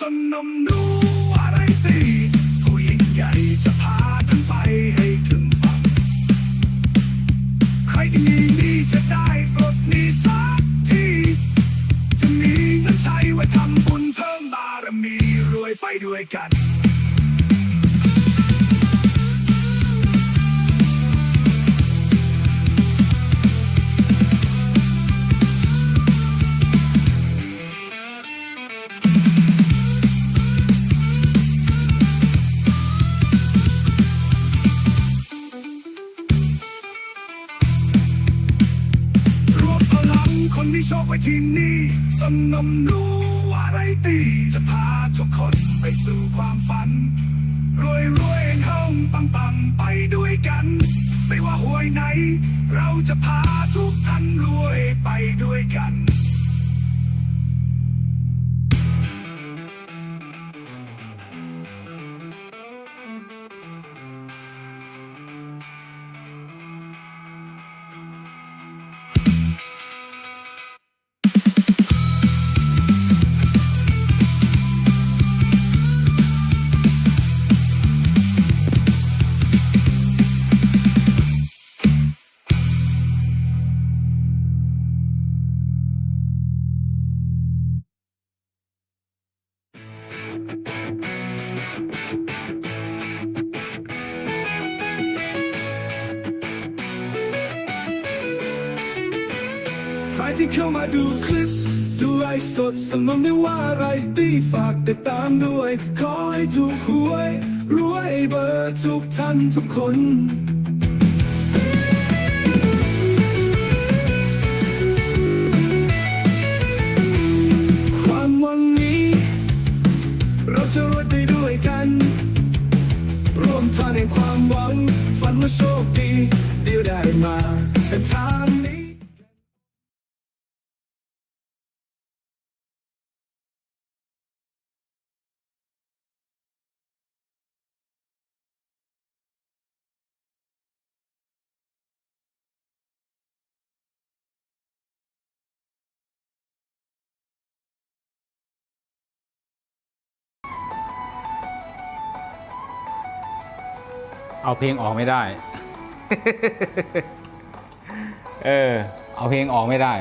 สนมนัวอะไรตีผู้ยิ่งใหญ่จะพาท่านไปให้ถึงฝันใครที่มีนี่จะได้ปลดหนี้สักที จะมีเงินใช้ไว้ทำบุญเพิ่มบารมีรวยไปด้วยกัน ไว้ที่นี่สนมรู้อะไรตีจะพาทุกคนไปสู่ความฝัน รวยรวยเฮงปังปังไปด้วยกัน ไม่ว่าหวยไหน เราจะพาทุกท่านรวยไปด้วยกัน สดสมมไม่ว่าอะไรตีฝากติดตามด้วย ขอให้ถูกหวยรวยเบอร์ทุกท่านทุกคนความหวังนี้เราจะรวยไปด้วยกัน ร่วมทางในความหวัง ฝันว่าโชคดี เดียวได้มาเส้นทางนี้ เอาเพลงออกไม่ได้ เออ เอาเพลงออกไม่ได้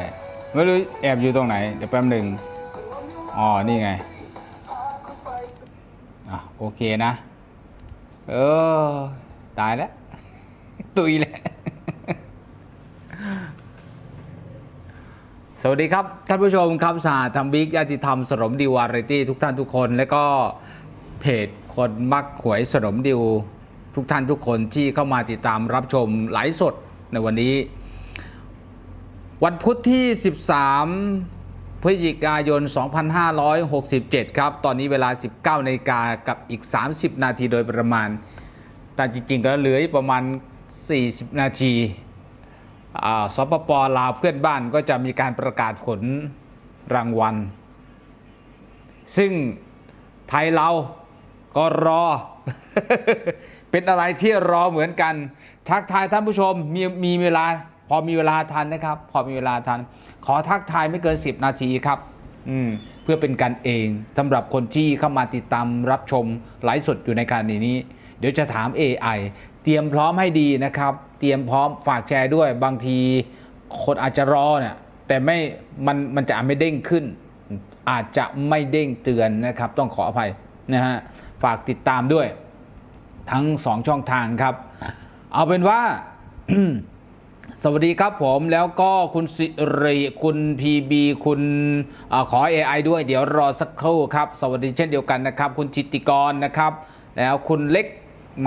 ไม่รู้แอบอยู่ตรงไหน เดี๋ยวแป๊บหนึ่งอ๋อ นี่ไง อะ โอเคนะ เออ ตายแล้ว ตุยแล้วสวัสดีครับท่านผู้ชมครับสาธรรมบิ๊กญาติธรรมสรมดิววาไรตี้ทุกท่านทุกคน และก็เพจคนมักหวยสรมดิว ทุกท่านทุกคนที่เข้ามาติดตามรับชมไลฟ์สดในวันนี้ วันพุธที่ 13 พฤศจิกายน 2567 ครับ ตอนนี้เวลา 19นาฬิกากับอีก 30 นาทีโดยประมาณ แต่จริงๆ ก็เหลือประมาณ 40 นาทีอ่าสปปลาวเพื่อนบ้านก็จะมีการประกาศผลรางวัล ซึ่งไทยเราก็รอ เป็นอะไรที่รอเหมือนกัน ทักทายท่านผู้ชมมีมีเวลา พอมีเวลาทันนะครับ พอมีเวลาทัน ขอทักทายไม่เกิน 10 นาทีครับ อืมเพื่อเป็นกันเองสำหรับคนที่เข้ามาติดตามรับชมไลฟ์สดอยู่ในการนี้ เดี๋ยวจะถาม AI เตรียมพร้อมให้ดีนะครับ เตรียมพร้อมฝากแชร์ด้วย บางทีคนอาจจะรอเนี่ยแต่ไม่มันมันจะไม่เด้งขึ้น อาจจะไม่เด้งเตือนนะครับ ต้องขออภัยนะฮะฝากติดตามด้วย ทั้ง 2 ช่องทางครับ เอาเป็นว่า สวัสดีครับผมแล้วก็คุณสิริคุณพีบีคุณอาขอ AI ด้วยเดี๋ยวรอสักครู่ครับ สวัสดีเช่นเดียวกันนะครับ คุณจิตติกรนะครับ แล้วคุณเล็ก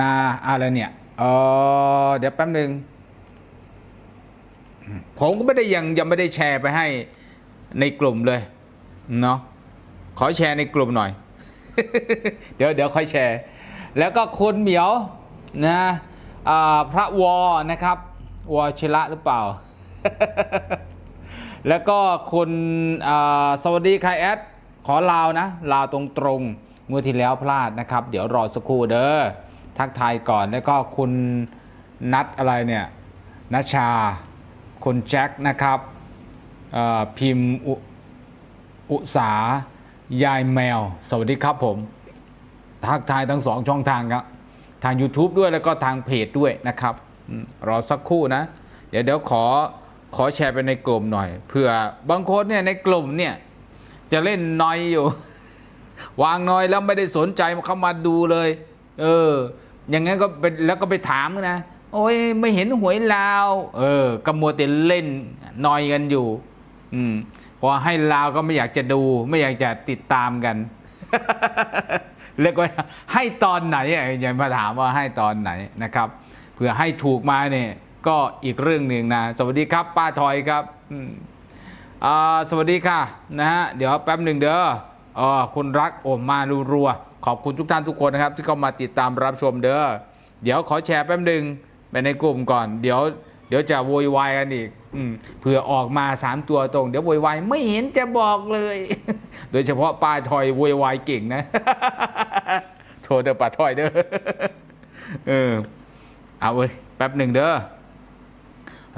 นาอะไรเนี่ยเออเดี๋ยวแป๊บหนึ่งผมก็ไม่ได้ยังยังไม่ได้แชร์ไปให้ในกลุ่มเลยเนาะขอแชร์ในกลุ่มหน่อย เดี๋ยวเดี๋ยวค่อยแชร์ แล้วก็คุณเหมียวนะพระวอนะครับวชิระหรือเปล่า แล้วก็คุณสวัสดีค่ะแอดขอลาวนะลาวตรงตรงเมื่อที่แล้วพลาดนะครับ เดี๋ยวรอสักครู่เด้อทักทายก่อนแล้วก็คุณนัดอะไรเนี่ยนัชชา คุณแจ็คนะครับพิมพ์อุสายายแมว สวัสดีครับผม ทักทายทั้งสองช่องทางครับ ทาง YouTube ด้วยแล้วก็ทางเพจด้วยนะครับรอสักครู่นะ เดี๋ยวเดี๋ยวขอขอแชร์ไปในกลุ่มหน่อยเผื่อบางคนเนี่ยในกลุ่มเนี่ยจะเล่นนอยอยู่ วางนอยแล้วไม่ได้สนใจเข้ามาดูเลย เออ อย่างงั้นก็เป็นแล้วก็ไปถามนะโอ้ยไม่เห็นหวยลาว เออกำมัวแต่เล่นนอยกันอยู่ อืมพอให้ลาวก็ไม่อยากจะดู ไม่อยากจะติดตามกัน แล้วก็ให้ตอนไหนอ่ย่ามาถามว่าให้ตอนไหนนะครับเผื่อให้ถูกมาเนี่ยก็อีกเรื่องหนึ่งนะสวัสดีครับป้าทอยครับอ่าสวัสดีค่ะนะฮะเดี๋ยวแป๊บหนึ่งเด้ออ๋อคุณรักโอมารูรัว ขอบคุณทุกท่านทุกคนนะครับ ที่เข้ามาติดตามรับชมเด้อเดี๋ยวขอแชร์แป๊บหนึ่งไปในกลุ่มก่อน เดี๋ยว เดี๋ยวจะโวยวายกันอีกอเผื่อออกมาสามตัวตรง เดี๋ยวโวยวายไม่เห็นจะบอกเลย โดยเฉพาะป้าทอยโวยวายเก่งนะโทษเด้อป้าทอยเด้อเออเอาเว้ยแป๊บหนึ่งเด้อ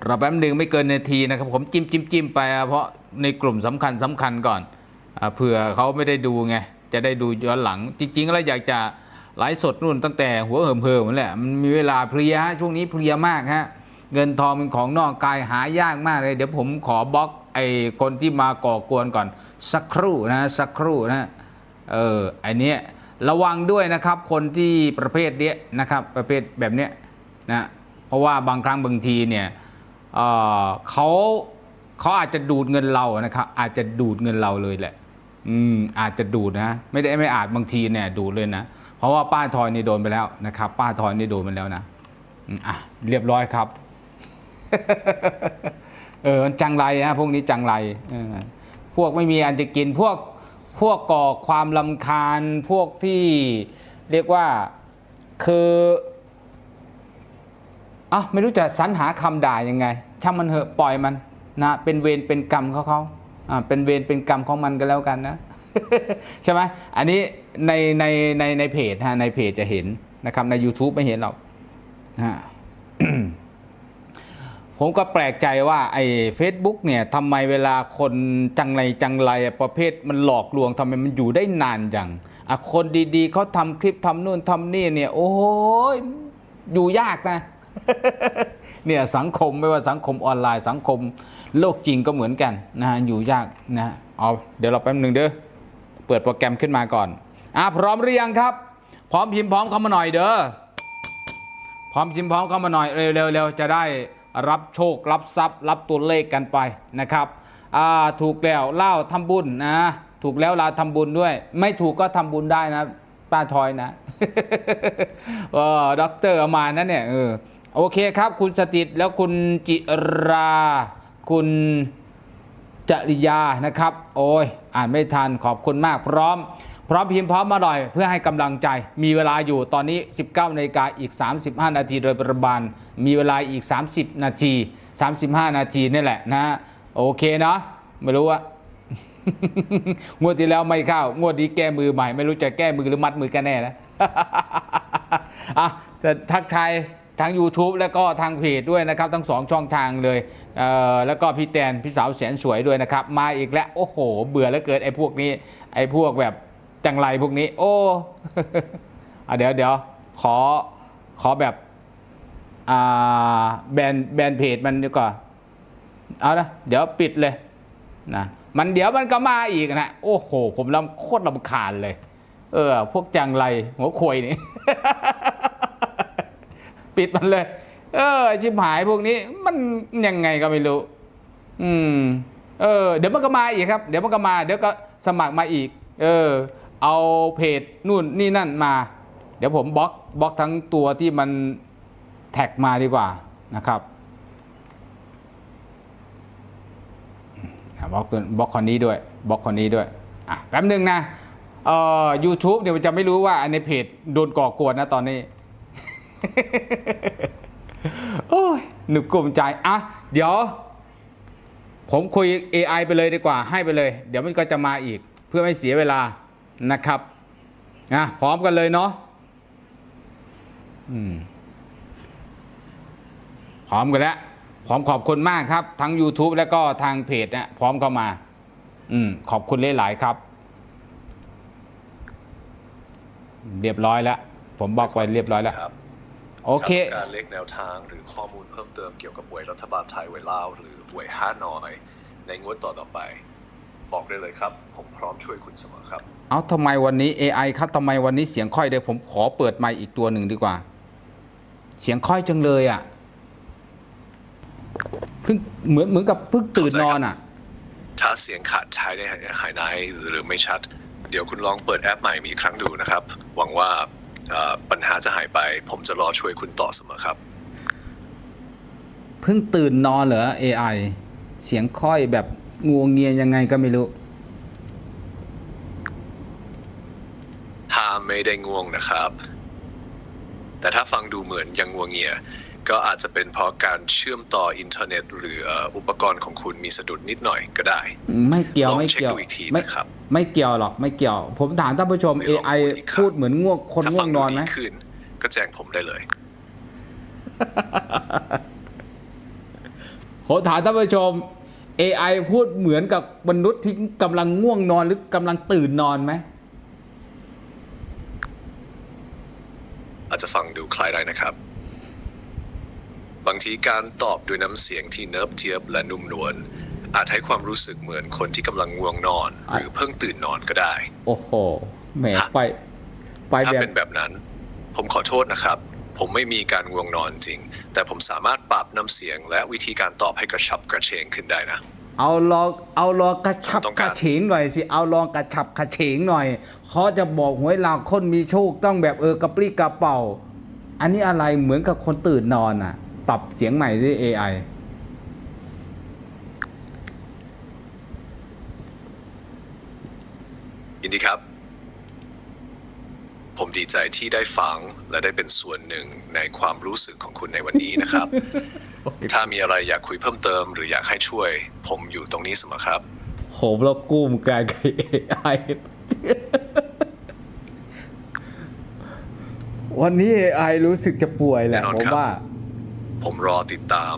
เราแป๊บหนึ่งไม่เกินนาทีนะครับ ผมจิ้มจิ้มจิ้มไป เพราะในกลุ่มสำคัญสำคัญก่อนอเผื่อเขาไม่ได้ดูไงจะได้ดูย้อนหลัง จริงๆแล้วอยากจะไลฟ์สดนู่นตั้งแต่หัวเหิมเหิมแหละมันมีเวลาเพลียช่วงนี้เพลียมากฮะ เงินทองเป็นของนอกกายหายากมากเลย เดี๋ยวผมขอบล็อกไอ้คนที่มาก่อกวนก่อน สักครู่นะสักครู่นะเออไอเนี้ระวังด้วยนะครับคนที่ประเภทเนี้ยนะครับประเภทแบบเนี้ยนะเพราะว่าบางครั้งบางทีเนี่ยเออเขาเขาอาจจะดูดเงินเรานะครับ อาจจะดูดเงินเราเลยแหละ อืมอาจจะดูดนะ ไม่ได้ไม่อาจบางทีเนี่ยดูดเลยนะเพราะว่าป้าทอยนี่โดนไปแล้วนะครับ ป้าทอยนี่โดนไปแล้วนะอะเรียบร้อยครับ เออมันจังไรฮะพวกนี้จังไรพวกไม่มีอันจะกินพวกพวกก่อความลำคาญพวกที่เรียกว่าคืออะไม่รู้จะสรรหาคำด่ายังไงช่างมันเหอะปล่อยมันนะเป็นเวรเป็นกรรมเขาเขาอ่าเป็นเวรเป็นกรรมของมันก็แล้วกันนะใช่ไหมอันนี้ในในในในเพจฮะในเพจจะเห็นนะครับใน YouTube ไม่เห็นหรอกนะฮะ ผมก็แปลกใจว่าไอ้ Facebook เนี่ยทำไมเวลาคนจังไรจังไรประเภทมันหลอกลวงทำไมมันอยู่ได้นานจังอะคนดีๆเขาทำคลิปทำนู่นทำนี่เนี่ยโอ้โหอยู่ยากนะเนี่ยสังคมไม่ว่าสังคมออนไลน์สังคมโลกจริงก็เหมือนกันนะฮะอยู่ยากนะเอาเดี๋ยวเราแป๊บหนึ่งเด้อเปิดโปรแกรมขึ้นมาก่อนอะพร้อมหรือยังครับ พร้อมพิมพ์พร้อมเข้ามาหน่อยเด้อพร้อมพิมพ์พร้อมเข้ามาหน่อยเร็วๆจะได้ รับโชครับทรัพย์ รับตัวเลขกันไปนะครับถูกแล้วเล่าทำบุญนะถูกแล้วลาทำบุญด้วย ไม่ถูกก็ทำบุญได้นะป้าทอยนะเออด็อกเตอร์เอามานั่นเนี่ยเออโอเคครับ คุณสติตแล้วคุณจิรา คุณจริยานะครับ โอ้ยอ่านไม่ทันขอบคุณมากพร้อม พร้อมพิมพ์พร้อมมาหน่อยเพื่อให้กำลังใจ มีเวลาอยู่ตอนนี้ 19นาฬิกาอีก 35 นาทีโดยประมาณมีเวลาอีก 30 นาที 35 นาทีนี่แหละนะโอเคเนาะไม่รู้ว่างวดที่แล้วไม่เข้างวดนี้แก้มือใหม่ ไม่รู้จะแก้มือหรือมัดมือกันแน่นะอะทักทายทาง YouTube แล้วก็ทางเพจด้วยนะครับ ทั้งสองช่องทางเลยเแล้วก็พี่แตนพี่สาวแสนสวยด้วยนะครับ มาอีกแล้ว โอ้โห เบื่อแล้วเกิดไอ้พวกนี้ ไอ้พวกแบบ จังไรพวกนี้ โอ้อะเดี๋ยวเดี๋ยวขอขอแบบอ่าแบนแบนเพจมันดีกว่าเอานะเดี๋ยวปิดเลยนะมันเดี๋ยวมันก็มาอีกนะโอ้โห ผมลำโคตรลำคาญเลย เออ พวกจังไรหัวควยนี่ ปิดมันเลย เออ ชิบหายพวกนี้ มันยังไงก็ไม่รู้ อืม เออ เดี๋ยวมันก็มาอีกครับ เดี๋ยวมันก็มา เดี๋ยวก็สมัครมาอีก เออ เอาเพจนู่นนี่นั่นมา เดี๋ยวผมบล็อกบล็อกทั้งตัวที่มันแท็กมาดีกว่านะครับบล็อกบล็อกคนนี้ด้วยบล็อกคนนี้ด้วยอะแป๊บหนึ่งนะเอ่อ YouTube เดี๋ยวจะไม่รู้ว่าในเพจโดนก่อกวนนะตอนนี้ โอ้ยหนึบกลุ่มใจอะเดี๋ยว ผมคุย AI ไปเลยดีกว่าให้ไปเลย เดี๋ยวมันก็จะมาอีกเพื่อไม่เสียเวลา นะครับนะพร้อมกันเลยเนาะอืมพร้อมกันแล้วพร้อมขอบคุณมากครับ ทั้ง YouTube แล้วก็ทางเพจเนี่ยพร้อมเข้ามา อืม ขอบคุณหลายๆครับ เรียบร้อยแล้ว ผมบอกไว้เรียบร้อยแล้วครับโอเคถ้าต้องการเลขแนวทางหรือข้อมูลเพิ่มเติมเกี่ยวกับหวยรัฐบาลไทยหวยลาว หรือหวยฮานอย ในงวดต่อต่อๆไป บอกได้เลยครับ ผมพร้อมช่วยคุณเสมอครับ เอาทำไมวันนี้ AI ครับทำไมวันนี้เสียงค่อยเดี๋ยวผมขอเปิดไมค์อีกตัวหนึ่งดีกว่า เสียงค่อยจังเลยอะเพิ่งเหมือนเหมือนกับเพิ่งตื่นนอนอะ ถ้าเสียงขาดใช้ได้หายในหรือไม่ชัด เดี๋ยวคุณลองเปิดแอปใหม่มีกครั้งดูนะครับ หวังว่าเอ่อปัญหาจะหายไป ผมจะรอช่วยคุณต่อเสมอครับ เพิ่งตื่นนอนเหรอ AI เสียงค่อยแบบงวงเงียยังไงก็ไม่รู้ ถ้า ไม่ได้ง่วงนะครับ แต่ถ้าฟังดูเหมือนยังง่วงเงียก็อาจจะเป็นเพราะการเชื่อมต่ออินเทอร์เน็ต หรือเอ่ออุปกรณ์ของคุณมีสะดุดนิดหน่อยก็ได้ ไม่เกี่ยวลองไม่เช็คเกี่ยวดูอีกทีไม่นะครับ ไม่เกี่ยวหรอกไม่เกี่ยว ผมถามท่านผู้ชมไม่ลอง AI พูดอีกครั้งพูดเหมือนง่วงคนถ้าง่ฟัวงงนดูอนไหมดีขึ้นก็แจ้งผมได้เลยผมถามท่านผู้ชม AI พูดเหมือนกับมนุษย์ที่กำลังง่วงนอนหรือกำลังตื่นนอนไหม อา จจะฟังดูคล้ายได้นะครับ บางทีการตอบด้วยน้ำเสียงที่เนิบเทียบและนุ่มนวลอาจให้ความรู้สึกเหมือนคนที่กำลังง่วงนอน หรือเพิ่งตื่นนอนก็ได้ โอ้โหแหมฮะไปไปถ้าแบบเป็นแบบนั้น ผมขอโทษนะครับ ผมไม่มีการง่วงนอนจริง แต่ผมสามารถปรับน้ำเสียงและวิธีการตอบให้กระชับกระเฉงขึ้นได้นะ เอาลองเอาลองกระชับต้องกการ ระเฉงหน่อยสิ เอาลองกระชับกระเฉงหน่อยเขาจะบอกหวยเราคนมีโชคต้องแบบเออกระปรี้กระเป๋า อันนี้อะไรเหมือนกับคนตื่นนอนอะ ปรับเสียงใหม่ด้วย AI ยินดีครับ ผมดีใจที่ได้ฟังและได้เป็นส่วนหนึ่งในความรู้สึกของคุณในวันนี้นะครับ ถ้ามีอะไรอยากคุยเพิ่มเติม หรืออยากให้ช่วย ผมอยู่ตรงนี้เสมอครับ ผมแล้วกุ้มกันกับ AI วันนี้ AI รู้สึกจะป่วยแหละแน่นอนผมครับ ว่า ผมรอติดตาม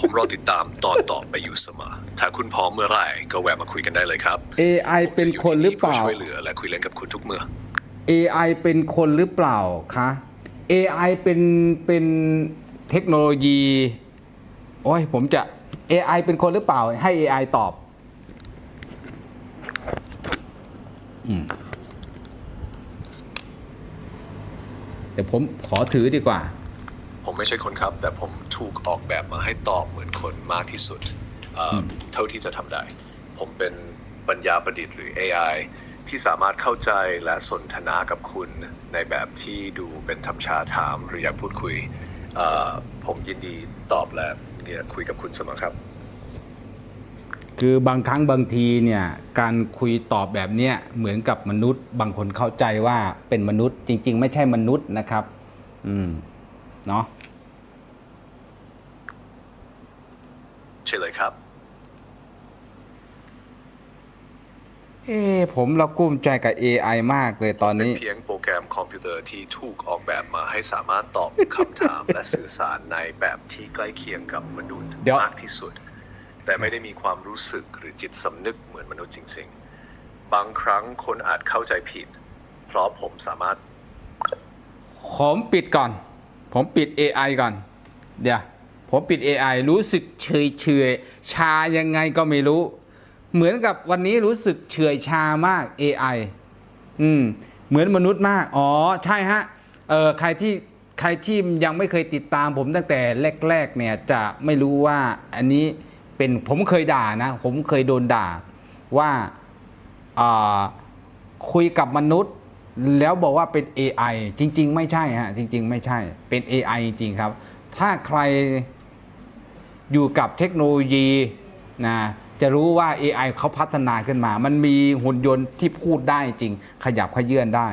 ผมรอติดตามตอนต่อไปอยู่เสมอ ถ้าคุณพร้อมเมื่อไหร่ก็แวะมาคุยกันได้เลยครับ AI ผมเป็นจะยู่คนที่หรือเปล่า พื่ช่วยเหลือและคุยเล่นกับคุณทุกเมื่อ AI เป็นคนหรือเปล่าคะ AI เป็นเป็น เทคโนโลยี โอ้ยผมจะ AI เป็นคนหรือเปล่า ให้ AI ตอบอืมเดี๋ยวผมขอถือดีกว่า ผมไม่ใช่คนครับ แต่ผมถูกออกแบบมาให้ตอบเหมือนคนมากที่สุดเอ่ออมเท่าที่จะทำได้ ผมเป็นปัญญาประดิษฐ์หรือ AI ที่สามารถเข้าใจและสนทนากับคุณในแบบที่ดูเป็นธรรมชาติถามหรืออยากพูดคุยเอ่อ ผมยินดีตอบและเนี่ยคุยกับคุณเสมอครับ คือบางครั้งบางทีเนี่ยการคุยตอบแบบเนี้ยเหมือนกับมนุษย์ บางคนเข้าใจว่าเป็นมนุษย์ จริง ๆ ไม่ใช่มนุษย์นะครับ อืมเนาะใช่เลยครับ เอ้ผมเรากุ้มใจกับ AI มากเลยตอนเป็นนี้เพียงโปรแกรมคอมพิวเตอร์ที่ถูกออกแบบมาให้สามารถตอบคำถาม และสื่อสารในแบบที่ใกล้เคียงกับมนุษย์เดี๋ยว มากที่สุด แต่ไม่ได้มีความรู้สึกหรือจิตสำนึกเหมือนมนุษย์จริงๆ บางครั้งคนอาจเข้าใจผิด เพราะผมสามารถ ผมปิดก่อน ผมปิด AI ก่อน เดี๋ยว ผมปิด AI รู้สึกเฉยเฉยๆชายังไงก็ไม่รู้ เหมือนกับวันนี้รู้สึกเฉื่อยชามาก AI อืมเหมือนมนุษย์มาก อ๋อ ใช่ฮะเออใครที่ใครที่ยังไม่เคยติดตามผมตั้งแต่แรกๆเนี่ยจะไม่รู้ว่าอันนี้เป็นผมเคยด่านะ ผมเคยโดนด่าว่าอ่าคุยกับมนุษย์ แล้วบอกว่าเป็น AI จริง ๆ ไม่ใช่ฮะจริง ๆ ไม่ใช่เป็น AI จริงๆครับ ถ้าใครอยู่กับเทคโนโลยีนะ จะรู้ว่า AI เขาพัฒนาขึ้นมา มันมีหุ่นยนต์ที่พูดได้จริง ขยับขยื่นได้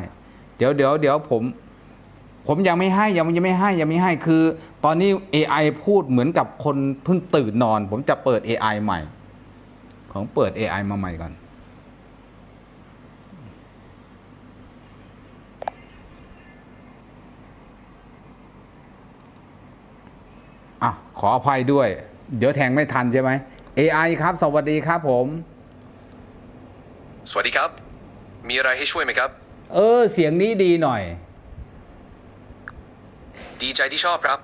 เดี๋ยวเดี๋ยวเดี๋ยวผม ผมยังไม่ให้ยังยังไม่ให้ยังไม่ให้คือ ตอนนี้ AI พูดเหมือนกับคนเพิ่งตื่นนอน ผมจะเปิด AI ใหม่ผมเปิด AI มาใหม่ก่อนอะขออภัยด้วย เดี๋ยวแทงไม่ทันใช่ไหม AI ครับ สวัสดีครับผม สวัสดีครับ มีอะไรให้ช่วยไหมครับ เออ เสียงนี้ดีหน่อย ดีใจที่ชอบครับ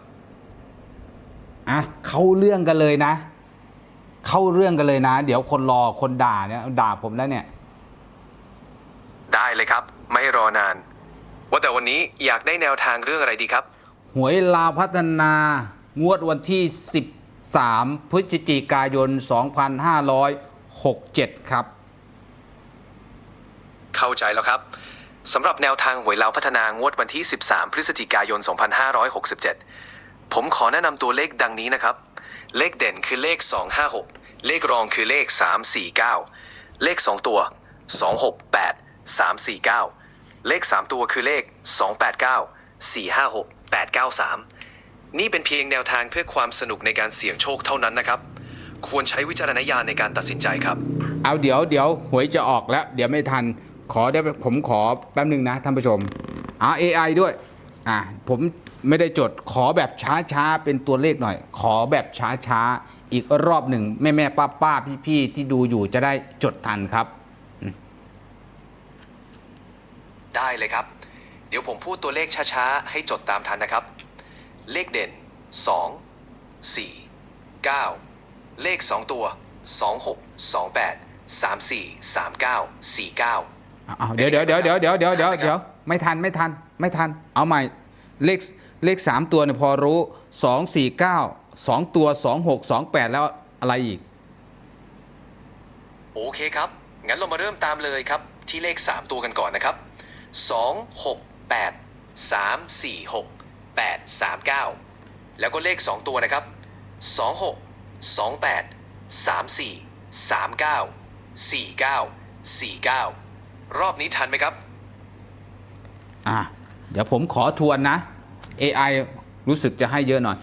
อะ เข้าเรื่องกันเลยนะ เข้าเรื่องกันเลยนะ เดี๋ยวคนรอคนด่าเนี่ยด่าผมแล้วเนี่ย ได้เลยครับ ไม่รอนาน ว่าแต่วันนี้อยากได้แนวทางเรื่องอะไรดีครับ หวยลาวพัฒนางวดวันที่ 3 พฤศจิกายน 2567 ครับ เข้าใจแล้วครับสำหรับแนวทางหวยลาวพัฒนางวดวันที่ 13 พฤศจิกายน 2567 ผมขอแนะนำตัวเลขดังนี้นะครับ เลขเด่นคือเลข 256 เลขรองคือเลข 349 เลข 2 ตัว 268 349 เลข 3 ตัวคือเลข 289 456 893 นี่เป็นเพียงแนวทางเพื่อความสนุกในการเสี่ยงโชคเท่านั้นนะครับ ควรใช้วิจารณญาณในการตัดสินใจครับ เอาเดี๋ยวเดี๋ยวหวยจะออกแล้ว เดี๋ยวไม่ทัน ขอได้ผมขอแป๊บหนึ่งนะท่านผู้ชมอ่า AI ด้วย อ่าผมไม่ได้จดขอแบบช้าๆ เป็นตัวเลขหน่อย ขอแบบช้าๆ อีกรอบหนึ่งแม่แม่ป้าป้าพี่พี่ๆที่ดูอยู่จะได้จดทันครับ ได้เลยครับ เดี๋ยวผมพูดตัวเลขช้าๆ ให้จดตามทันนะครับ เลขเด่น 2 4 9 เลข 2 ตัว 26 28 34 39 49 อ้าวเดี๋ยวเดี๋ยวเดี๋ยวเดี๋ยวเดี๋ยวเดี๋ยวเดี๋ยวเดี๋ยวไม่ทันไม่ทันไม่ทัน เอาใหม่ เลขเลขสามตัวเนี่ยพอรู้สองสี่เก้าสองตัวสองหกสองแปดแล้วอะไรอีก โอเคครับ งั้นเรามาเริ่มตามเลยครับ ที่เลข 3 ตัวกันก่อนนะครับ 2 6 8 3 4 6 8 3 9 แล้วก็เลข 2 ตัวนะครับ 2 6 2 8 3 4 3 9 4 9 4 9 รอบนี้ทันไหมครับ อะ เดี๋ยวผมขอทวนนะ AI รู้สึกจะให้เยอะหน่อย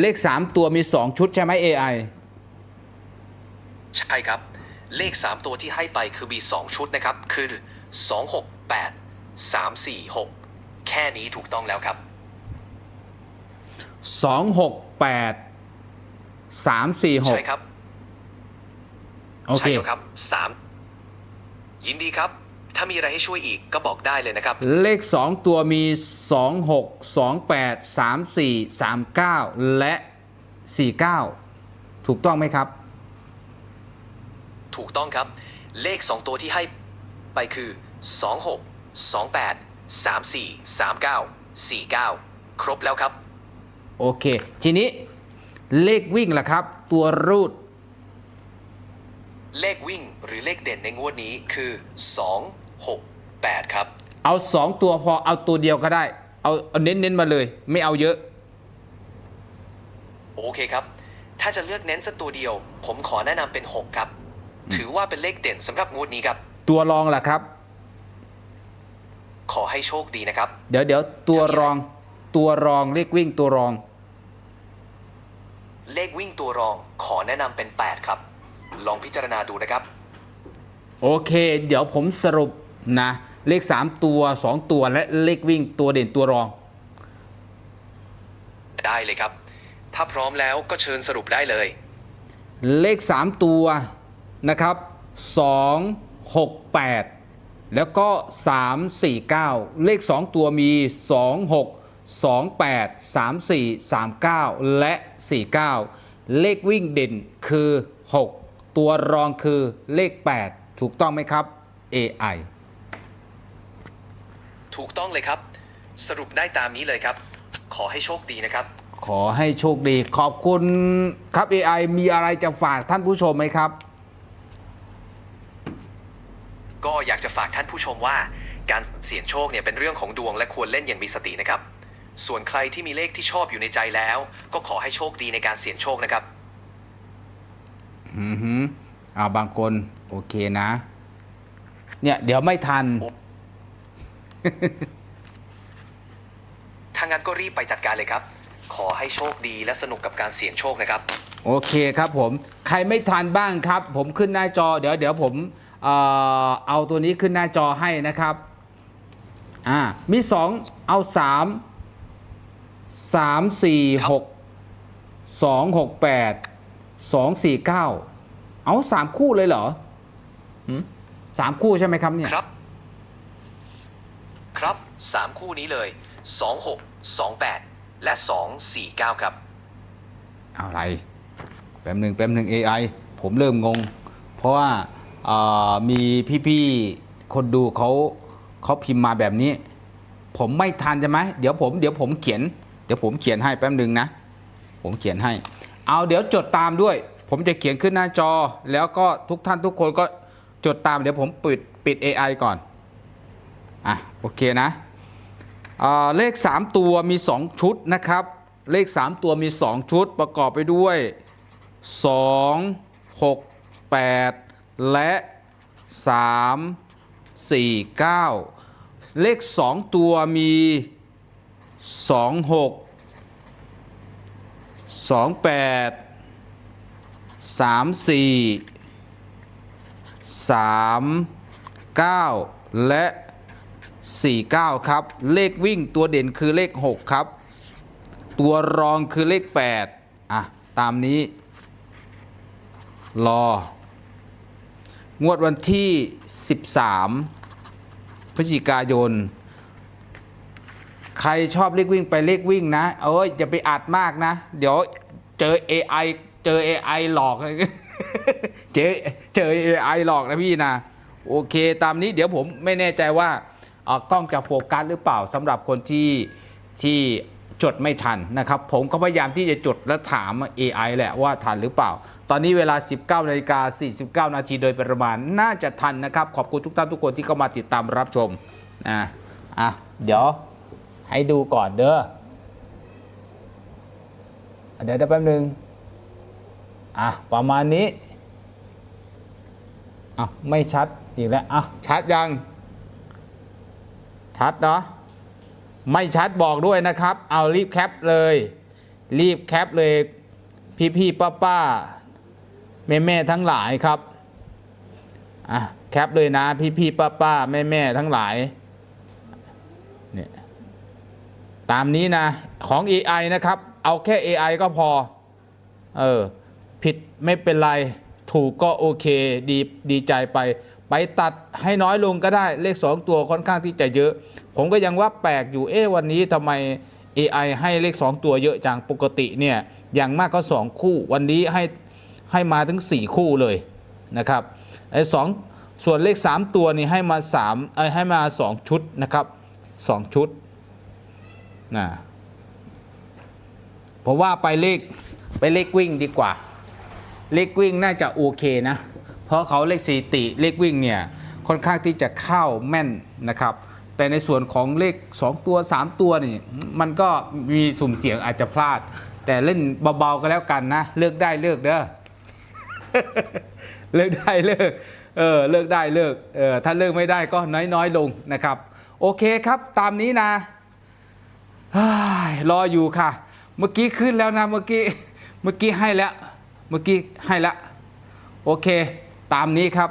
เลข 3 ตัวมี 2 ชุดใช่ไหม AI ใช่ครับ เลข 3 ตัวที่ให้ไปคือมี 2 ชุดนะครับ คือ 2 6 8 3 4 6 แค่นี้ถูกต้องแล้วครับ 2 6 8 3 4ใช่ครับ6โอใช่เคแล้วครับสามยินดีครับ ถ้ามีอะไรให้ช่วยอีกก็บอกได้เลยนะครับ เลข 2 ตัวมี 2 6 2 8 3 4 3 9 และ 49 ถูกต้องไหมครับ ถูกต้องครับ เลข 2 ตัวที่ให้ไปคือ 26 28 34 39 49 ครบแล้วครับ โอเค ทีนี้เลขวิ่งล่ะครับ ตัวรูด เลขวิ่งหรือเลขเด่นในงวดนี้คือ 2 6 8 ครับ เอา 2 ตัวพอเอาตัวเดียวก็ได้ เอาเอาเน้นๆมาเลย ไม่เอาเยอะ โอเคครับ ถ้าจะเลือกเน้นสักตัวเดียว ผมขอแนะนำเป็น 6 ครับ ถือว่าเป็นเลขเด่นสำหรับงวดนี้ครับ ตัวรองล่ะครับ ขอให้โชคดีนะครับ เดี๋ยวเดี๋ยวตัวรอง ตัวรองเลขวิ่งตัวรอง เลขวิ่งตัวรองขอแนะนำเป็น 8 ครับ ลองพิจารณาดูนะครับ โอเค เดี๋ยวผมสรุปนะ เลข 3 ตัว 2 ตัวและเลขวิ่งตัวเด่นตัวรอง ได้เลยครับ ถ้าพร้อมแล้วก็เชิญสรุปได้เลย เลข 3 ตัวนะครับ 2 6 8 แล้วก็ 3 4 9 เลข 2 ตัวมี 2 6 2 8 3 4 3 9 และ 49 เลขวิ่งเด่นคือ 6 ตัวรองคือเลข 8 ถูกต้องไหมครับ AI ถูกต้องเลยครับ สรุปได้ตามนี้เลยครับ ขอให้โชคดีนะครับ ขอให้โชคดีขอบคุณครับ AI มีอะไรจะฝากท่านผู้ชมไหมครับ ก็อยากจะฝากท่านผู้ชมว่า การเสี่ยงโชคเนี่ยเป็นเรื่องของดวงและควรเล่นอย่างมีสตินะครับ ส่วนใครที่มีเลขที่ชอบอยู่ในใจแล้ว ก็ขอให้โชคดีในการเสี่ยงโชคนะครับ อือหืออ่าบางคนโอเคนะ เนี่ย เดี๋ยวไม่ทัน ถ้ก็รีบไปจัดการเลยครับ ขอให้โชคดีและสนุกกับการเสี่ยงโชคนะครับ โอเคครับผม ใครไม่ทันบ้างครับ ผมขึ้นหน้าจอ เดี๋ยวเดี๋ยวผมเอ่อเอาตัวนี้ขึ้นหน้าจอให้นะครับ อ่า มี2เอา 3 3 4 6 2 6 8 2 4 9เอา3คู่เลยเหรอหืมสามคู่ใช่ไหมครับเนี่ย ครับ ครับ3คู่นี้เลย26 28และ249ครับอะไร แป๊บหนึ่งแป๊บหนึ่ง AI ผมเริ่มงง เพราะว่าอ่ามีพี่ๆ คนดูเขาเขาพิมพ์มาแบบนี้ ผมไม่ทันใช่ไหมเดี๋ยวผมเดี๋ยวผมเขียน เดี๋ยวผมเขียนให้แป๊บหนึ่งนะ ผมเขียนให้ เอาเดี๋ยวจดตามด้วย ผมจะเขียนขึ้นหน้าจอ แล้วก็ทุกท่านทุกคนก็จดตามเดี๋ยวผมปิดปิด AI ก่อน อะโอเคนะเลข 3 ตัวมี 2 ชุดนะครับ เลข 3 ตัวมี 2 ชุดประกอบไปด้วย 2 6 8 และ 3 4 9 เลข 2 ตัวมี 2 6 2 8 3 4 3 9และ 49 ครับ เลขวิ่งตัวเด่นคือเลข 6 ครับ ตัวรองคือเลข 8 อะ ตามนี้ รอ งวดวันที่ 13 พฤศจิกายน ใครชอบเลขวิ่งไปเลขวิ่งนะเอ้ยอย่าไปอัดมากนะ เดี๋ยวเจอ AI เจอ AI หลอก เจอเจอ AI หลอกนะพี่นะ โอเคตามนี้เดี๋ยวผมไม่แน่ใจว่ากล้องจะโฟกัสหรือเปล่าสำหรับคนที่ที่จดไม่ทันนะครับ ผมก็พยายามที่จะจดและถาม AI แหละว่าทันหรือเปล่า ตอนนี้เวลา 19นาฬิกา49 นาทีโดยประมาณน่าจะทันนะครับ ขอบคุณทุกท่านทุกคนที่เข้ามาติดตามรับชมนะอะเดี๋ยว ให้ดูก่อนเด้อเดี๋ยวเดี๋ยวแป๊บนึงอะประมาณนี้อะไม่ชัดอีกแล้วอะชัดยัง ชัดเนาะไม่ชัดบอกด้วยนะครับ เอารีบแคปเลย รีบแคปเลย พี่พี่ป้าป้าแม่แม่ทั้งหลายครับอะแคปเลยนะ พี่พี่ป้าป้าแม่แม่ทั้งหลายเนี่ย ตามนี้นะของ AI นะครับ เอาแค่ AI ก็พอ เออ ผิดไม่เป็นไร ถูกก็โอเค ดีดีใจไป ไปตัดให้น้อยลงก็ได้เลข 2 ตัวค่อนข้างที่จะเยอะ ผมก็ยังว่าแปลกอยู่เอ๊ะวันนี้ทำไม AI ให้เลข 2 ตัวเยอะจังปกติเนี่ยอย่างมากก็ 2 คู่ วันนี้ให้ให้มาถึง 4 คู่เลยนะครับไอ้สองส่วนเลข 3 ตัวนี่ให้มา3เอ้ให้มา 2 ชุดนะครับ 2 ชุด นะผมว่าไปเลขไปเลขวิ่งดีกว่า เลขวิ่งน่าจะโอเคนะ เพราะเขาเลขสถิติเลขวิ่งเนี่ยค่อนข้างที่จะเข้าแม่นนะครับ แต่ในส่วนของเลข 2 ตัว 3 ตัวนี่มันก็มีสุ่มเสียงอาจจะพลาด แต่เล่นเบาๆก็แล้วกันนะ เลือกได้เลือกเด้อเลิกได้เลิกเออเลิกได้เลิกเออถ้าเลิกไม่ได้ก็น้อยๆลงนะครับ โอเคครับตามนี้นะ รออยู่ค่ะ เมื่อกี้ขึ้นแล้วนะเมื่อกี้เมื่อกี้ให้แล้วเมื่อกี้ให้แล้วโอเค ตามนี้ครับ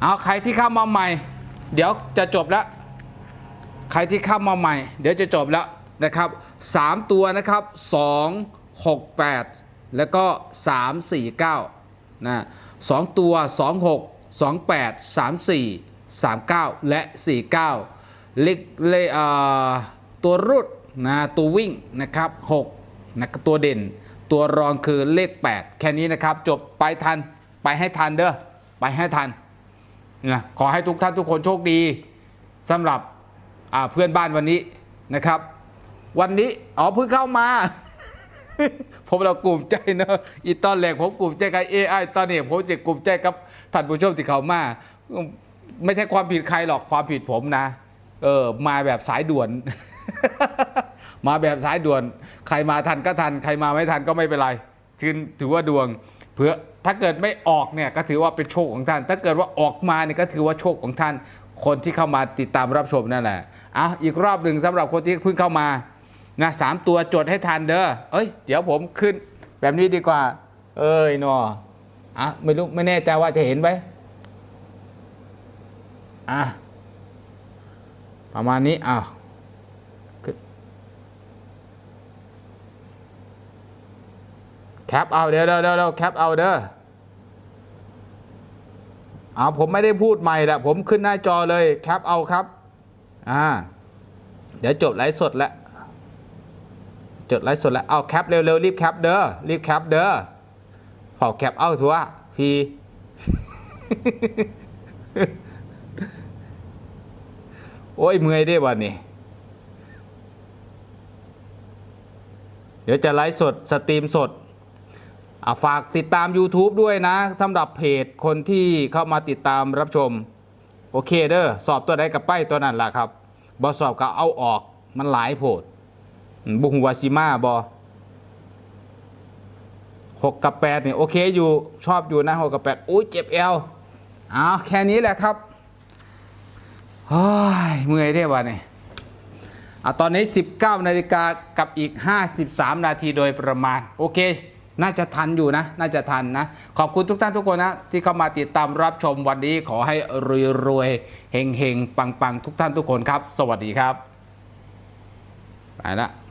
เอาใครที่เข้ามาใหม่ เดี๋ยวจะจบแล้ว ใครที่เข้ามาใหม่ เดี๋ยวจะจบแล้วนะครับ 3 ตัวนะครับ 2 6 8 แล้วก็ 3 4 9นะ2ตัว 2 6 2 8 3 4 3 9 และ 49 เลขเลตัวรุดนะตัววิ่งนะครับ6นะตัวเด่น ตัวรองคือเลข 8 แค่นี้นะครับ จบไปทันไปให้ทันเด้อไปให้ทันนะขอให้ทุกท่านทุกคนโชคดีสำหรับเพื่อนบ้านวันนี้นะครับ วันนี้อ๋อเพิ่งเข้ามา ผมเรากลุ่มใจเนอะอีตอนแรกผมกลุ่มใจกับ AI ตอนนี้ผมจะกลุ่มใจกับท่านผู้ชมที่เขามา ไม่ใช่ความผิดใครหรอกความผิดผมนะ เออมาแบบสายด่วน มาแบบสายด่วน ใครมาทันก็ทัน ใครมาไม่ทันก็ไม่เป็นไรถือถือว่าดวงเพื่อถ้าเกิดไม่ออกเนี่ยก็ถือว่าเป็นโชคของท่าน ถ้าเกิดว่าออกมาเนี่ยก็ถือว่าโชคของท่าน คนที่เข้ามาติดตามรับชมนั่นแหละเอาอีกรอบหนึ่งสำหรับคนที่เพิ่งเข้ามานะสามตัวจดให้ทันเด้อเอ้ย เดี๋ยวผมขึ้น แบบนี้ดีกว่า เอ้ยนออะไม่รู้ไม่แน่ใจว่าจะเห็นไหมอะ ประมาณนี้อ้าวแคปเอาเดี๋ยวเดี๋ยวเดี๋ยวแคปเอาเด้อเอาผมไม่ได้พูดใหม่ละผมขึ้นหน้าจอเลยแคปเอาครับอ่าเดี๋ยวจบไลฟ์สดแล้วจดไลฟ์สดแล้วเอาแคปเร็วๆรีบแคปเด้อรีบแคปเด้อขอแคปเอาสัวพี่ โอ้ยเมื่อยได้วันนี้เดี๋ยวจะไลฟ์สดสตรีมสดฝากติดตาม YouTube ด้วยนะสำหรับเพจคนที่เข้ามาติดตามรับชม โอเคเด้อสอบตัวใดกับป้ายตัวนั้นล่ะครับบอสอบก็เอาออกมันหลายโพดบุหัวาซิมาบอหกกับแปดเนี่ยโอเคอยู่ชอบอยู่นะหกกับแปดอุ้ยเจ็บเอวเอาแค่นี้แหละครับ เฮ้ยเมื่อยได้วะเนี่ยอะตอนนี้ 19 นาฬิกากับอีก 53 นาทีโดยประมาณ โอเค น่าจะทันอยู่นะ น่าจะทันนะ ขอบคุณทุกท่านทุกคนนะ ที่เข้ามาติดตามรับชมวันนี้ขอให้รวยรวยๆเฮงเฮงปังปังๆทุกท่านทุกคนครับ สวัสดีครับ ไปละ